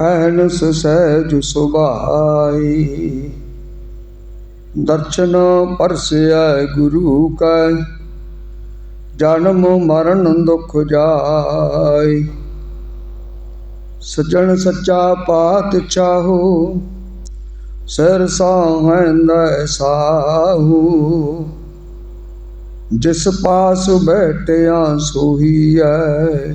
Ann's ਸਹਿਜ ਸੁਭਾਈ, ਦਰਸ਼ਨ ਪਰਸਿਆ ਗੁਰੂ ਕੈ, ਜਨਮ ਮਰਨ ਦੁਖ ਜਾਈ ਸਜਣ ਸੱਚਾ ਪਾਤ ਚਾਹੋ, ਸਿਰ ਸਾਹੰਦਾ ਸਾਹੂ। ਜਿਸ ਪਾਸ ਬੈਠਿਆ ਸੋਹੀਐ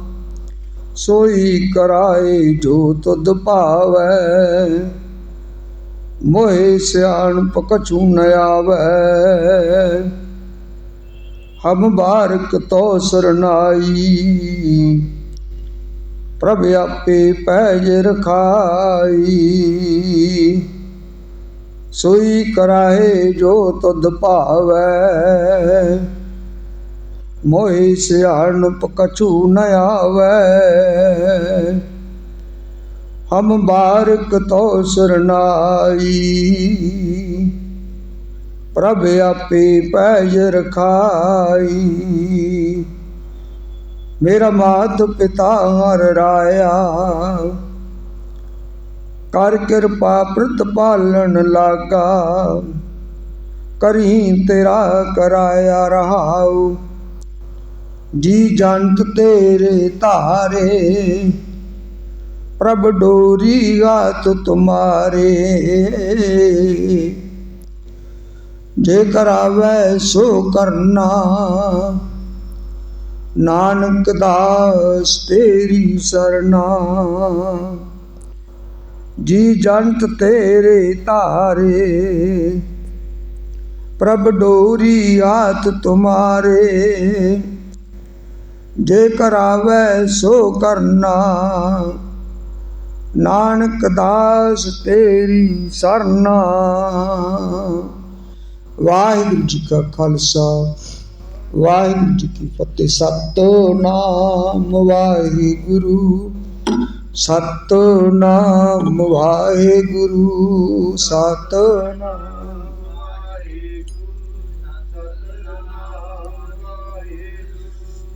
ਸੋਈ ਕਰਾਏ ਜੋ ਤੁਧ ਭਾਵੈ। ਮੋਹਿ ਸਿਆਣਪ ਕਛੂ ਨ ਆਵੈ। ਹਮ ਬਾਰਕ ਤੋ ਸਰਨਾਈ ਪ੍ਰਭ ਆਪੇ ਪੈਜ ਰਖਾਈ। ਸੋਈ ਕਰਾਏ ਜੋ ਤੁਧ ਭਾਵੈ। ਮੋਹਿ ਸਿਆਣਪ ਕਛੂ ਨ ਆਵੈ। ਹਮ ਬਾਰਕ ਤੋ ਸਰਨਾਈ ਪ੍ਰਭ ਆਪੇ ਪੈਜ ਰਖਾਈ। ਮੇਰਾ ਮਾਤ ਪਿਤਾ ਹਰ ਰਾਇਆ, ਕਰ ਕਿਰਪਾ ਪ੍ਰਤਪਾਲਨ ਲਾਗਾ। ਕਰੀ ਤੇਰਾ ਕਰਾਇਆ ਰਹਾਉ। ਜੀ ਜੰਤ ਤੇਰੇ ਧਾਰੇ, ਪ੍ਰਭ ਡੋਰੀ ਗਾਤ ਤੁਮਾਰੇ। ਜੇ ਕਰਾਵੇ ਸੋ ਕਰਨਾ, ਨਾਨਕ ਦਾਸ ਤੇਰੀ ਸਰਨਾ ਜੀ ਜੰਤ ਤੇਰੇ ਧਾਰੇ, ਪ੍ਰਭ ਡੋਰੀ ਆਤ ਤੁਮਾਰੇ। ਜੇ ਕਰਾਵੇ ਸੋ ਕਰਨਾ। ਨਾਨਕ ਦਾਸ ਤੇਰੀ ਸਰਨਾ। ਵਾਹਿਗੁਰੂ ਜੀ ਕਾ ਖਾਲਸਾ, ਵਾਹਿਗੁਰੂ ਜੀ ਕੀ ਫਤਿਹ। ਸਤਨਾਮ ਵਾਹਿਗੁਰੂ ਸਤਨਾਮ ਵਾਹਿਗੁਰੂ, ਸਤਨਾਮ